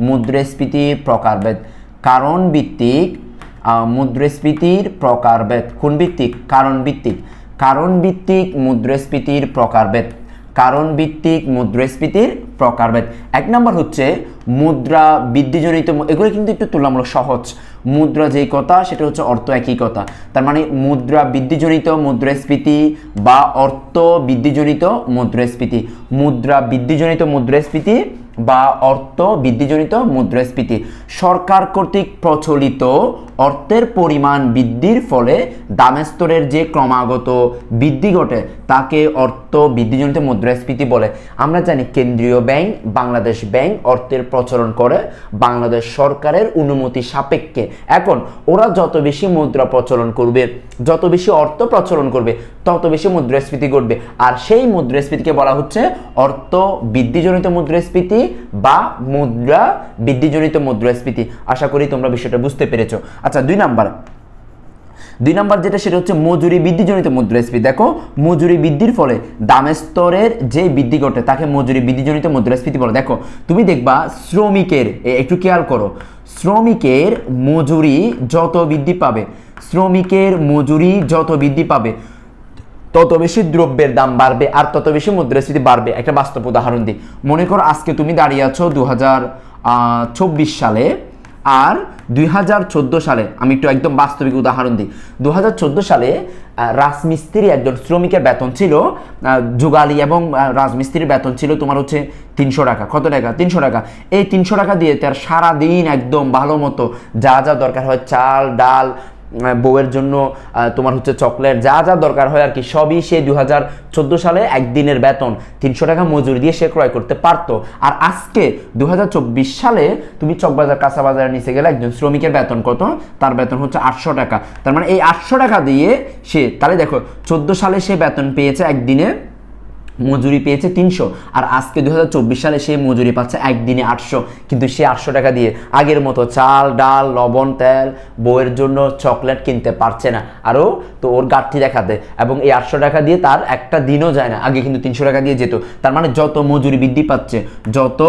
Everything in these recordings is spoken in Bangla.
মুদ্রাস্ফীতির প্রকারভেদ। কারণ ভিত্তিক মুদ্রাস্ফীতির প্রকারভেদ। কোন ভিত্তিক? কারণ ভিত্তিক। কারণ ভিত্তিক, মুদ্রাস্ফীতির প্রকারভেদ। কারণ ভিত্তিক, মুদ্রাস্ফীতির প্রকারভেদ। এক নম্বর হচ্ছে মুদ্রা বৃদ্ধিজনিত এগুলো কিন্তু একটু তুলনামূলক সহজ। মুদ্রা যেই কথা, সেটা হচ্ছে অর্থ একই কথা। তার মানে মুদ্রা বৃদ্ধিজনিত মুদ্রাস্ফীতি বা অর্থ বৃদ্ধিজনিত মুদ্রাস্ফীতি। মুদ্রা বৃদ্ধিজনিত মুদ্রাস্ফীতি বা অর্থ বৃদ্ধিজনিত মুদ্রাস্ফীতি। সরকার কর্তৃক প্রচলিত অর্থের পরিমাণ বৃদ্ধির ফলে দামের স্তরের যে ক্রমাগত বৃদ্ধি ঘটে তাকে অর্থ বৃদ্ধিজনিত মুদ্রাস্ফীতি বলে। আমরা জানি কেন্দ্রীয় ব্যাংক, বাংলাদেশ ব্যাংক অর্থের প্রচলন করে বাংলাদেশ সরকারের অনুমতি সাপেক্ষে। এখন ওরা যত বেশি মুদ্রা প্রচলন করবে, যত বেশি অর্থ প্রচলন করবে, তত বেশি মুদ্রাস্ফীতি ঘটবে। আর সেই মুদ্রাস্ফীতিকে বলা হচ্ছে অর্থ বৃদ্ধিজনিত মুদ্রাস্ফীতি বা মুদ্রা বৃদ্ধিজনিত মুদ্রাস্ফীতি। আশা করি তোমরা বিষয়টা বুঝতে পেরেছ। আচ্ছা দুই নাম্বার। দুই নম্বর যেটা, সেটা হচ্ছে মজুরি বৃদ্ধিজনিত মুদ্রাস্ফীতি দেখো, মজুরি বৃদ্ধির ফলে দামের স্তরের যে বৃদ্ধি ঘটে, তাকে মজুরি বৃদ্ধিজনিত মুদ্রাস্ফীতি বলে। দেখো, তুমি দেখবা শ্রমিকের একটু খেয়াল করো, শ্রমিকের মজুরি যত বৃদ্ধি পাবে, শ্রমিকের মজুরি যত বৃদ্ধি পাবে, তত বেশি দ্রব্যের দাম বাড়বে আর তত বেশি মুদ্রাস্ফীতি বাড়বে। একটা বাস্তব উদাহরণ দিই। মনে করো আজকে তুমি দাঁড়িয়ে আছো দু হাজার চব্বিশ সালে আর দুই হাজার চোদ্দ সালে, আমি একটু একদম বাস্তবিক উদাহরণ দিই। দুই হাজার চোদ্দ সালে রাজমিস্ত্রি একজন শ্রমিকের বেতন ছিল যুগালি এবং রাজমিস্ত্রির বেতন ছিল তোমার হচ্ছে তিনশো টাকা। কত টাকা? তিনশো টাকা। এই তিনশো টাকা দিয়ে তার সারাদিন একদম ভালো মতো যা যা দরকার হয়, চাল, ডাল বউয়ের জন্য তোমার হচ্ছে চকলেট, যা যা দরকার হয় আর কি, সবই সে দু হাজার চোদ্দ সালে একদিনের বেতন, তিনশো টাকা মজুরি দিয়ে সে ক্রয় করতে পারতো। আর আজকে দুহাজার চব্বিশ সালে তুমি চকবাজার কাঁচা বাজারে নিচে গেলে একজন শ্রমিকের বেতন কত? তার বেতন হচ্ছে আটশো টাকা। তার মানে এই আটশো টাকা দিয়ে সে, তাহলে দেখো, চোদ্দ সালে সে বেতন পেয়েছে একদিনে মজুরি পেয়েছে তিনশো। আর আজকে দু হাজার চব্বিশ সালে সে মজুরি পাচ্ছে একদিনে আটশো। কিন্তু সে আটশো টাকা দিয়ে আগের মতো চাল, ডাল, লবণ, তেল, বইয়ের জন্য চকলেট কিনতে পারছে না। আরও তো ওর ঘাটতি দেখাতে এবং এই আটশো টাকা দিয়ে তার একটা দিনও যায় না। আগে কিন্তু তিনশো টাকা দিয়ে যেত। তার মানে যত মজুরি বৃদ্ধি পাচ্ছে, যত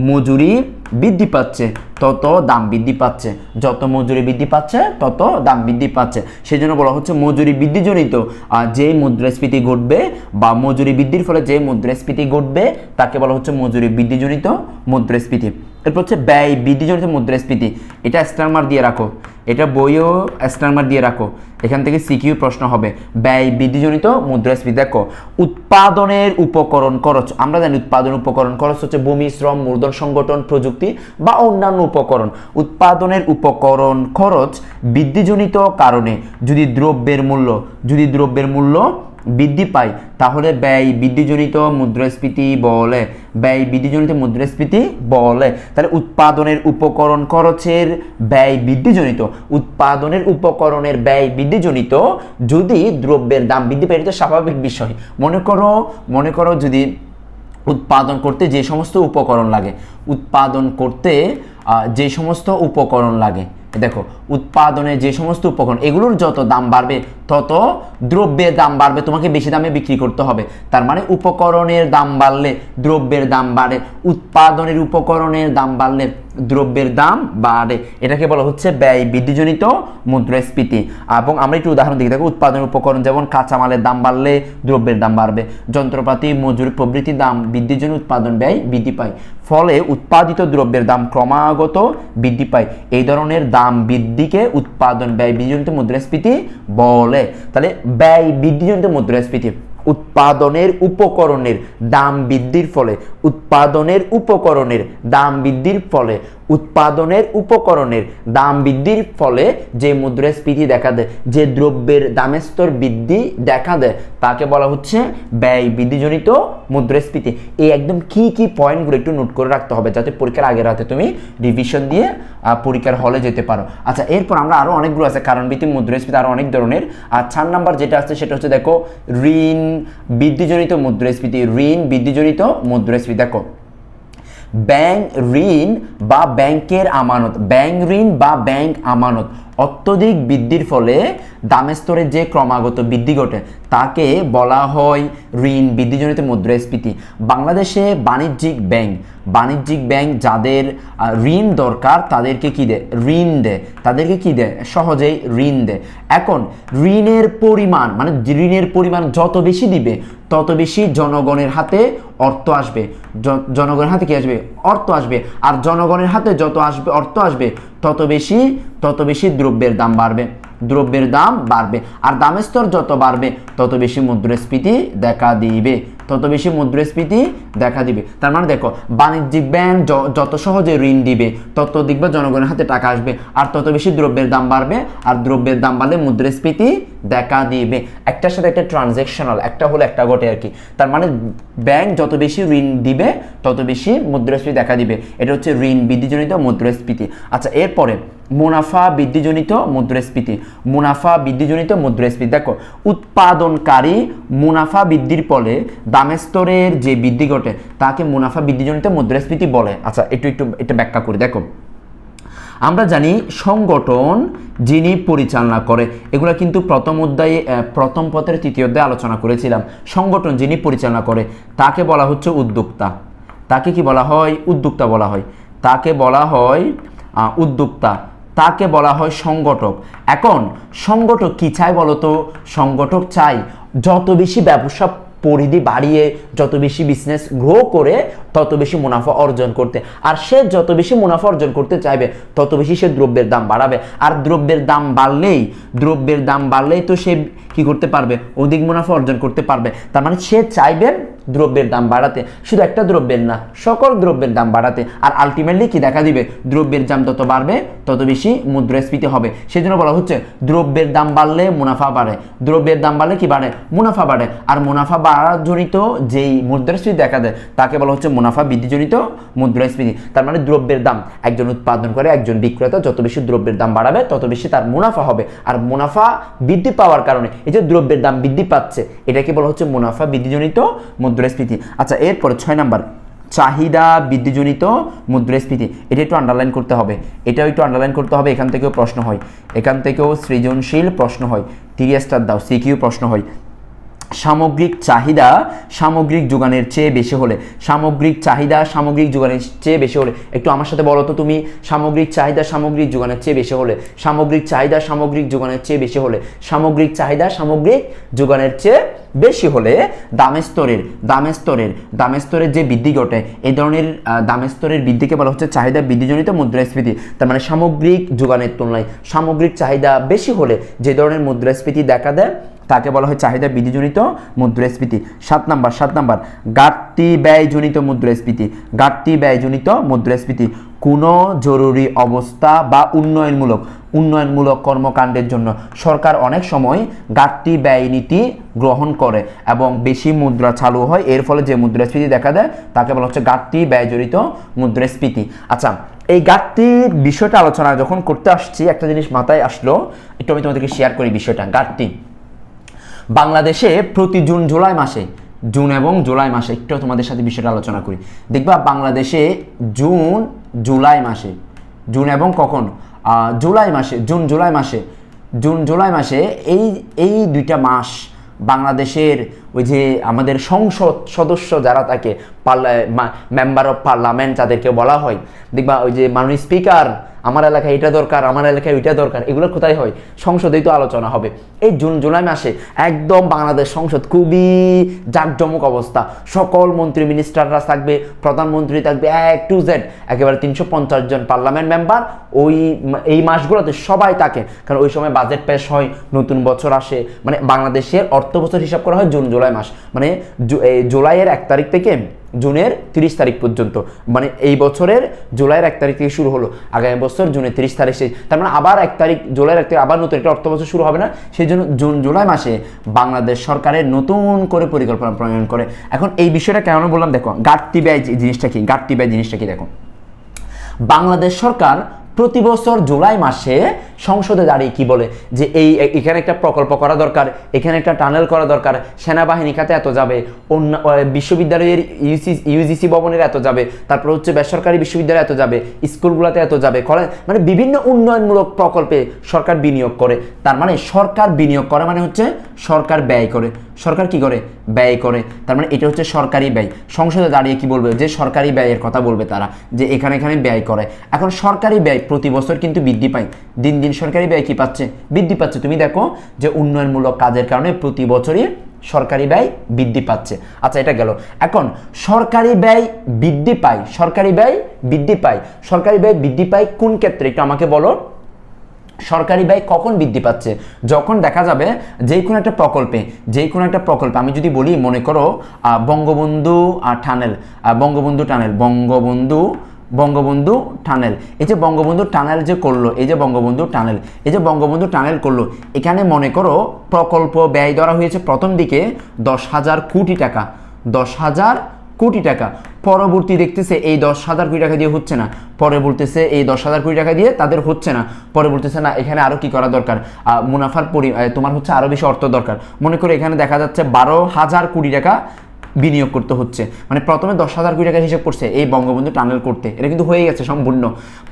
মজুরি বৃদ্ধি পাচ্ছে, তত দাম বৃদ্ধি পাচ্ছে। যত মজুরি বৃদ্ধি পাচ্ছে, তত দাম বৃদ্ধি পাচ্ছে। সেই জন্য বলা হচ্ছে মজুরি বৃদ্ধিজনিত। আর যে মুদ্রাস্ফীতি ঘটবে বা মজুরি বৃদ্ধির ফলে যে মুদ্রাস্ফীতি ঘটবে, তাকে বলা হচ্ছে মজুরি বৃদ্ধিজনিত মুদ্রাস্ফীতি। এরপর হচ্ছে ব্যয় বৃদ্ধিজনিত মুদ্রাস্ফীতি। এটা স্টারমার দিয়ে রাখো। এটা বইও স্টারমার দিয়ে রাখো। এখান থেকে সিকিউ প্রশ্ন হবে, ব্যয় বৃদ্ধিজনিত মুদ্রাস্ফীতি। দেখো, উৎপাদনের উপকরণ খরচ। আমরা জানি উৎপাদন উপকরণ খরচ হচ্ছে ভূমি, শ্রম, মূলধন, সংগঠন, প্রযুক্তি বা অন্যান্য উপকরণ। উৎপাদনের উপকরণ খরচ বৃদ্ধিজনিত কারণে। যদি দ্রব্যের মূল্য, যদি দ্রব্যের মূল্য বৃদ্ধি পায়, তাহলে ব্যয় বৃদ্ধিজনিত মুদ্রাস্ফীতি বলে। ব্যয় বৃদ্ধিজনিত মুদ্রাস্ফীতি বলে। তাহলে উৎপাদনের উপকরণ খরচের ব্যয় বৃদ্ধিজনিত। উৎপাদনের উপকরণের ব্যয় বৃদ্ধিজনিত যদি দ্রব্যের দাম বৃদ্ধি পায়, এটা স্বাভাবিক বিষয়। মনে করো মনে করো যদি উৎপাদন করতে যে সমস্ত উপকরণ লাগে, উৎপাদন করতে যে সমস্ত উপকরণ লাগে, দেখো, উৎপাদনে যে সমস্ত উপকরণ, এগুলোর যত দাম বাড়বে তত দ্রব্যের দাম বাড়বে, তোমাকে বেশি দামে বিক্রি করতে হবে। তার মানে উপকরণের দাম বাড়লে দ্রব্যের দাম বাড়ে, উৎপাদনের উপকরণের দাম বাড়লে দ্রব্যের দাম বাড়ে। এটাকে বলা হচ্ছে ব্যয় বৃদ্ধিজনিত মুদ্রাস্ফীতি। এবং আমরা একটু উদাহরণ দিকে দেখো উৎপাদন উপকরণ যেমন কাঁচামালের দাম বাড়লে দ্রব্যের দাম বাড়বে, যন্ত্রপাতি, মজুরি প্রভৃতির দাম বৃদ্ধির জন্য উৎপাদন ব্যয় বৃদ্ধি পায়। ফলে উৎপাদিত দ্রব্যের দাম ক্রমাগত বৃদ্ধি পায়। এই ধরনের দাম বৃদ্ধিকে উৎপাদন ব্যয় বৃদ্ধিজনিত মুদ্রাস্ফীতি বলে। তাহলে ব্যয় বৃদ্ধিজনিত মুদ্রাস্ফীতি উৎপাদনের উপকরণের দাম বৃদ্ধির ফলে উৎপাদনের উপকরণের দাম বৃদ্ধির ফলে উৎপাদনের উপকরণের দাম বৃদ্ধির ফলে যে মুদ্রাস্ফীতি দেখা দেয়, যে দ্রব্যের দামের স্তর বৃদ্ধি দেখা দেয়, তাকে বলা হচ্ছে ব্যয় বৃদ্ধিজনিত মুদ্রাস্ফীতি। এই একদম কি কি পয়েন্টগুলো একটু নোট করে রাখতে হবে যাতে পরীক্ষার আগের রাতে তুমি রিভিশন দিয়ে পরীক্ষার হলে যেতে পারো। আচ্ছা এরপর আমরা আরও অনেকগুলো আছে, কারণ ভিত্তিক মুদ্রাস্ফীতি আরও অনেক ধরনের। আর চার নাম্বার যেটা আছে, সেটা হচ্ছে দেখো, ঋণ বৃদ্ধিজনিত মুদ্রাস্ফীতি, ঋণ বৃদ্ধিজনিত মুদ্রাস্ফীতি। দেখো ব্যাংক ঋণ বা ব্যাংকের আমানত ব্যাংক ঋণ বা ব্যাংক আমানত। অত্যধিক বৃদ্ধির ফলে দামের স্তরে যে ক্রমাগত বৃদ্ধি ঘটে, তাকে বলা হয় ঋণ বৃদ্ধিজনিত মুদ্রাস্ফীতি। বাংলাদেশে বাণিজ্যিক ব্যাংক বাণিজ্যিক ব্যাংক যাদের ঋণ দরকার, তাদেরকে কি দেয় ঋণ দেয়। তাদেরকে কি দেয়? সহজেই ঋণ দেয়। এখন, ঋণের পরিমাণ মানে ঋণের পরিমাণ যত বেশি দিবে, তত বেশি জনগণের হাতে অর্থ আসবে। জনগণের হাতে কি আসবে? অর্থ আসবে। আর জনগণের হাতে যত আসবে, অর্থ আসবে তত বেশি তত বেশি দ্রব্যের দাম বাড়বে। দ্রব্যের দাম বাড়বে। আর দামের স্তর যত বাড়বে, তত বেশি মুদ্রাস্ফীতি দেখা দিবে। তত বেশি মুদ্রাস্ফীতি দেখা দিবে। তার মানে দেখো, বাণিজ্যিক ব্যাংক যত সহজে ঋণ দিবে, তত দেখবে জনগণের হাতে টাকা আসবে। আর তত বেশি দ্রব্যের দাম বাড়বে, আর দ্রব্যের দাম বাড়লে মুদ্রাস্ফীতি দেখা দিবে। একটার সাথে একটা ট্রানজ্যাকশনাল একটা হলো একটা ঘটে আর কি। তার মানে ব্যাংক যত বেশি ঋণ দিবে, তত বেশি মুদ্রাস্ফীতি দেখা দিবে। এটা হচ্ছে ঋণ বৃদ্ধিজনিত মুদ্রাস্ফীতি। আচ্ছা এরপরে মুনাফা বৃদ্ধিজনিত মুদ্রাস্ফীতি। মুনাফা বৃদ্ধিজনিত মুদ্রাস্ফীতি। দেখো, উৎপাদনকারী মুনাফা বৃদ্ধির ফলে দামের স্তরের যে বৃদ্ধি ঘটে, তাকে মুনাফা বৃদ্ধিজনিত মুদ্রাস্ফীতি বলে। আচ্ছা একটু একটু, এটা ব্যাখ্যা করি, দেখো। আমরা জানি সংগঠন যিনি পরিচালনা করে, এগুলো কিন্তু প্রথম অধ্যায়ে প্রথম পথের তৃতীয় অধ্যায়ে আলোচনা করেছিলাম। সংগঠন যিনি পরিচালনা করে, তাকে বলা হচ্ছে উদ্যোক্তা। তাকে কি বলা হয়? উদ্যোক্তা বলা হয়। তাকে বলা হয় উদ্যোক্তা। তাকে বলা হয় সংগঠক। এখন, সংগঠক কি চাই বলতো? সংগঠক চাই যত বেশি ব্যবসা পরিধি বাড়িয়ে যত বেশি বিজনেস গ্রো করে, তত বেশি মুনাফা অর্জন করতে। আর সে যত বেশি মুনাফা অর্জন করতে চাইবে, তত বেশি সে দ্রব্যের দাম বাড়াবে। আর দ্রব্যের দাম বাড়লেই, দ্রব্যের দাম বাড়লেই তো সে কি করতে পারবে? অধিক মুনাফা অর্জন করতে পারবে। তার মানে সে চাইবে দ্রব্যের দাম বাড়াতে। শুধু একটা দ্রব্যের না, সকল দ্রব্যের দাম বাড়াতে। আর আলটিমেটলি কি দেখা দিবে? দ্রব্যের দাম যত বাড়বে, তত বেশি মুদ্রাস্ফীতি হবে। সেজন্য বলা হচ্ছে, দ্রব্যের দাম বাড়লে মুনাফা বাড়ে। দ্রব্যের দাম বাড়লে কি বাড়ে? মুনাফা বাড়ে। আর মুনাফা বাড়াজনিত যেই মুদ্রাস্ফীতি দেখা দেয়, তাকে বলা হচ্ছে মুনাফা বৃদ্ধিজনিত মুদ্রাস্ফীতি। তার মানে দ্রব্যের দাম একজন উৎপাদন করে, একজন বিক্রেতা যত বেশি দ্রব্যের দাম বাড়াবে, তত বেশি তার মুনাফা হবে। আর মুনাফা বৃদ্ধি পাওয়ার কারণে এই যে দ্রব্যের দাম বৃদ্ধি পাচ্ছে, এটাকে বলা হচ্ছে মুনাফা বৃদ্ধিজনিত মুদ্রাস্ফীতি। আচ্ছা এরপরে ছয় নাম্বার, চাহিদা বৃদ্ধিজনিত মুদ্রাস্ফীতি। এটা একটু আন্ডারলাইন করতে হবে। এটাও একটু আন্ডারলাইন করতে হবে, এখান থেকেও প্রশ্ন হয়। এখান থেকেও সৃজনশীল প্রশ্ন হয়। তিরিয়াস্টার দাও সিকিউ প্রশ্ন হয়। সামগ্রিক চাহিদা সামগ্রিক যোগানের চেয়ে বেশি হলে, সামগ্রিক চাহিদা সামগ্রিক যোগানের চেয়ে বেশি হলে, একটু আমার সাথে বলো তো তুমি, সামগ্রিক চাহিদা সামগ্রিক যোগানের চেয়ে বেশি হলে, সামগ্রিক চাহিদা সামগ্রিক যোগানের চেয়ে বেশি হলে, সামগ্রিক চাহিদা সামগ্রিক যোগানের চেয়ে বেশি হলে দামের স্তরের দামের স্তরের দামের স্তরের যে বৃদ্ধি ঘটে এই ধরনের দামের স্তরের বৃদ্ধিকে বলা হচ্ছে চাহিদা বৃদ্ধিজনিত মুদ্রাস্ফীতি। তার মানে সামগ্রিক যোগানের তুলনায় সামগ্রিক চাহিদা বেশি হলে যে ধরনের মুদ্রাস্ফীতি দেখা দেয় তাকে বলা হয় চাহিদা বৃদ্ধিজনিত মুদ্রাস্ফীতি। সাত নাম্বার সাত নাম্বার, ঘাটতি ব্যয়জনিত মুদ্রাস্ফীতি। ঘাটতি ব্যয়জনিত মুদ্রাস্ফীতি। কোনো জরুরি অবস্থা বা উন্নয়নমূলক উন্নয়নমূলক কর্মকাণ্ডের জন্য সরকার অনেক সময় ঘাটতি ব্যয় নীতি গ্রহণ করে এবং বেশি মুদ্রা চালু হয়। এর ফলে যে মুদ্রাস্ফীতি দেখা দেয়, তাকে বলা হচ্ছে ঘাটতি ব্যয়জনিত মুদ্রাস্ফীতি। আচ্ছা এই ঘাটতি বিষয়টা আলোচনা যখন করতে আসছি, একটা জিনিস মাথায় আসলো। একটু আমি তোমাদেরকে শেয়ার করি বিষয়টা, ঘাটতি। বাংলাদেশে প্রতি জুন জুলাই মাসে, জুন এবং জুলাই মাসে, একটু তোমাদের সাথে বিষয়টা আলোচনা করি। দেখবা বাংলাদেশে জুন, জুলাই মাসে, জুন এবং কখন? জুলাই মাসে, জুন, জুলাই মাসে, জুন, জুলাই মাসে এই এই দুইটা মাস বাংলাদেশের ওই যে আমাদের সংসদ সদস্য যারা থাকে মেম্বার অফ পার্লামেন্ট যাদেরকে বলা হয়। দেখবা ওই যে মাননীয় স্পিকার আমার এলাকায় এটা দরকার, আমার এলাকায় ওইটা দরকার, এগুলো কোথায় হয়? সংসদেই তো আলোচনা হবে। এই জুন, জুলাই মাসে একদম বাংলাদেশ সংসদ খুবই জাঁকজমক অবস্থা। সকল মন্ত্রী মিনিস্টাররা থাকবে, প্রধানমন্ত্রী থাকবে এক টু জেড একেবারে তিনশো পঞ্চাশ জন পার্লামেন্ট মেম্বার ওই এই মাসগুলোতে সবাই থাকে। কারণ ওই সময় বাজেট পেশ হয়, নতুন বছর আসে মানে বাংলাদেশের অর্থ বছর হিসাব করা হয় জুন, জুলাই মাস। মানে জুলাইয়ের এক তারিখ থেকে জুনের তিরিশ তারিখ পর্যন্ত। মানে এই বছরের জুলাইয়ের এক তারিখ থেকে শুরু হলো। আগামী বছর জুনের তিরিশ তারিখ শেষ। তার মানে আবার এক তারিখ, জুলাইয়ের এক তারিখ, আবার নতুন একটা অর্থ বছর শুরু হবে না। সেই জন্য জুন, জুলাই মাসে বাংলাদেশ সরকারের নতুন করে পরিকল্পনা প্রণয়ন করে। এখন এই বিষয়টা কেন বললাম, দেখো, ঘাটতি ব্যয় জিনিসটা কি? ঘাটতি ব্যয় জিনিসটা কি? দেখো, বাংলাদেশ সরকার প্রতি বছর জুলাই মাসে সংসদে দাঁড়িয়ে কি বলে? যে এই, এখানে একটা প্রকল্প করা দরকার, এখানে একটা টানেল করা দরকার, সেনাবাহিনী খাতে এত যাবে, অন্য বিশ্ববিদ্যালয়ের ইউসি, ইউজিসি ভবনের এত যাবে, তারপর হচ্ছে বেসরকারি বিশ্ববিদ্যালয়ে এত যাবে, স্কুলগুলোতে এত যাবে, কলেজ মানে বিভিন্ন উন্নয়নমূলক প্রকল্পে সরকার বিনিয়োগ করে। তার মানে সরকার বিনিয়োগ করে মানে হচ্ছে সরকার ব্যয় করে। সরকার কি করে? ব্যয় করে। তার মানে এটা হচ্ছে সরকারি ব্যয়। সংসদে দাঁড়িয়ে কি বলবে? যে সরকারি ব্যয়ের কথা বলবে তারা, যে এখানে এখানে ব্যয় করে। এখন সরকারি ব্যয় প্রতি বছর কিন্তু বৃদ্ধি পায়। দিন দিন সরকারি ব্যয় কি পাচ্ছে? বৃদ্ধি পাচ্ছে। তুমি দেখো যে উন্নয়নমূলক কাজের কারণে প্রতি বছরই সরকারি ব্যয় বৃদ্ধি পাচ্ছে। আচ্ছা এটা গেল। এখন, সরকারি ব্যয় বৃদ্ধি পায়। সরকারি ব্যয় বৃদ্ধি পায়। সরকারি ব্যয় বৃদ্ধি পায় কোন ক্ষেত্রে? একটু আমাকে বলো। সরকারি ব্যয় কখন বৃদ্ধি পাচ্ছে? যখন দেখা যাবে যে কোনো একটা প্রকল্পে, যে কোনো একটা প্রকল্পে, আমি যদি বলি, মনে করো Bangabandhu tunnel Bangabandhu tunnel Bangabandhu Bangabandhu tunnel. এই যে বঙ্গবন্ধু টানেল যে করল, এই যে বঙ্গবন্ধু টানেল, এই যে বঙ্গবন্ধু টানেল করল, এখানে মনে করো প্রকল্প ব্যয় ধরা হয়েছে প্রথম দিকে দশ হাজার কোটি টাকা। দশ হাজার কোটি টাকা। পরবর্তী দেখতেছে এই দশ হাজার কোটি টাকা দিয়ে হচ্ছে না। পরে বলতেছে এই দশ হাজার কোটি টাকা দিয়ে তাদের হচ্ছে না। পরে বলতেছে, না, এখানে আরও কি করা দরকার? মুনাফার পরি তোমার হচ্ছে আরও বেশি অর্থ দরকার। মনে করো এখানে দেখা যাচ্ছে বারো হাজার কোটি টাকা বিনিয়োগ করতে হচ্ছে। মানে প্রথমে দশ হাজার কোটি টাকা হিসেব করছে এই বঙ্গবন্ধু টানেল করতে। এটা কিন্তু হয়ে গেছে সম্পূর্ণ।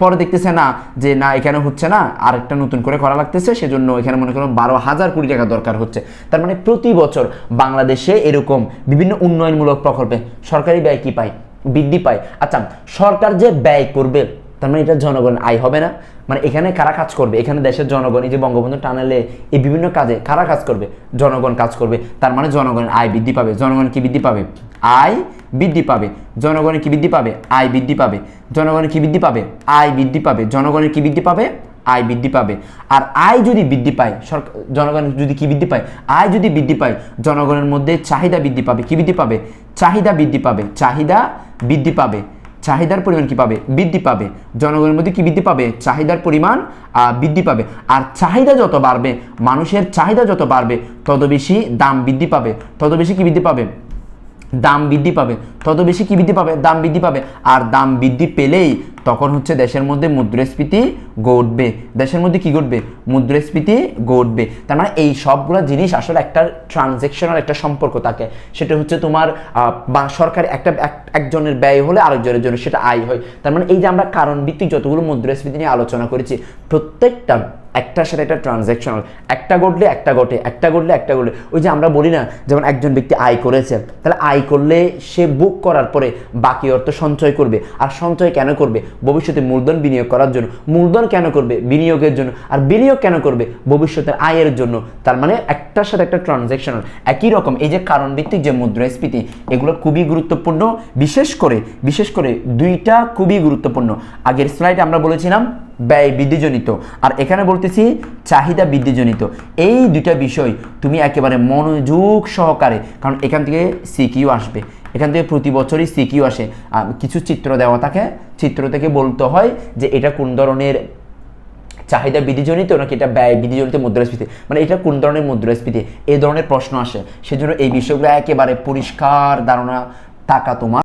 পরে দেখতেছে না যে না, এখানে হচ্ছে না, আরেকটা নতুন করে করা লাগতেছে, সেজন্য এখানে মনে করো বারো হাজার কোটি টাকা দরকার হচ্ছে। তার মানে প্রতি বছর বাংলাদেশে এরকম বিভিন্ন উন্নয়নমূলক প্রকল্পে সরকারি ব্যয় কি পায়? বৃদ্ধি পায়। আচ্ছা সরকার যে ব্যয় করবে তার মানে এটা জনগণ, আয় হবে না। মানে এখানে কারা কাজ করবে? এখানে দেশের জনগণ, এই যে বঙ্গবন্ধু টানেলে এই বিভিন্ন কাজে কারা কাজ করবে? জনগণ কাজ করবে। তার মানে জনগণের আয় বৃদ্ধি পাবে। জনগণ কি বৃদ্ধি পাবে? আয় বৃদ্ধি পাবে। জনগণের কি বৃদ্ধি পাবে? আয় বৃদ্ধি পাবে। জনগণের কি বৃদ্ধি পাবে? আয় বৃদ্ধি পাবে। জনগণের কি বৃদ্ধি পাবে? আয় বৃদ্ধি পাবে। আর আয় যদি বৃদ্ধি পায় সরকার জনগণের যদি কি বৃদ্ধি পায়? আয় যদি বৃদ্ধি পায়, জনগণের মধ্যে চাহিদা বৃদ্ধি পাবে। কি বৃদ্ধি পাবে? চাহিদা বৃদ্ধি পাবে। চাহিদা বৃদ্ধি পাবে। চাহিদার পরিমাণ কি পাবে? বৃদ্ধি পাবে। জনগণের মধ্যে কি বৃদ্ধি পাবে? চাহিদার পরিমাণ বৃদ্ধি পাবে। আর চাহিদা যত বাড়বে, মানুষের চাহিদা যত বাড়বে, তত বেশি দাম বৃদ্ধি পাবে। তত বেশি কি বৃদ্ধি পাবে? দাম বৃদ্ধি পাবে। তত বেশি কি বৃদ্ধি পাবে? দাম বৃদ্ধি পাবে। আর দাম বৃদ্ধি পেলেই তখন হচ্ছে দেশের মধ্যে মুদ্রাস্ফীতি ঘটবে। দেশের মধ্যে কি ঘটবে? মুদ্রাস্ফীতি ঘটবে। তার মানে এই সবগুলো জিনিস আসলে একটা ট্রানজেকশনাল একটা সম্পর্ক থাকে। সেটা হচ্ছে তোমার বা সরকার একটা, এক- একজনের ব্যয় হলে আরেকজনের জন্য সেটা আয় হয়। তার মানে এই যে আমরা কারণ ভিত্তিক যতগুলো মুদ্রাস্ফীতি নিয়ে আলোচনা করেছি, প্রত্যেকটা একটার সাথে একটা ট্রানজ্যাকশনাল একটা ঘটলে একটা ঘটে, একটা ঘটলে একটা ঘটলে ওই যে আমরা বলি না, যেমন একজন ব্যক্তি আয় করেছে, তাহলে আয় করলে সে বুক করার পরে বাকি অর্থ সঞ্চয় করবে। আর সঞ্চয় কেন করবে? ভবিষ্যতে মূলধন বিনিয়োগ করার জন্য। মূলধন কেন করবে? বিনিয়োগের জন্য। আর বিনিয়োগ কেন করবে? ভবিষ্যতের আয়ের জন্য। তার মানে একটার সাথে একটা ট্রানজ্যাকশনাল একই রকম, এই যে কারণ ভিত্তিক যে মুদ্রাস্ফীতি এগুলো খুবই গুরুত্বপূর্ণ। বিশেষ করে বিশেষ করে দুইটা খুবই গুরুত্বপূর্ণ। আগের স্লাইডে আমরা বলেছিলাম ব্যয় বৃদ্ধিজনিত। আর এখানে বলতেছি চাহিদা বৃদ্ধিজনিত। এই দুইটা বিষয় তুমি একেবারে মনোযোগ সহকারে, কারণ এখান থেকে সিকিউ আসবে। এখান থেকে প্রতি বছরই সিকিউ আসে। কিছু চিত্র দেওয়া থাকে। চিত্র থেকে বলতে হয় যে এটা কোন ধরনের চাহিদা বিধিজনিত নাকি এটা ব্যয় বৃদ্ধিজনিত মুদ্রাস্ফীতি? মানে এটা কোন ধরনের মুদ্রাস্ফীতি? এই ধরনের প্রশ্ন আসে। সেজন্য এই বিষয়গুলো একেবারে পরিষ্কার ধারণা থাকা তোমার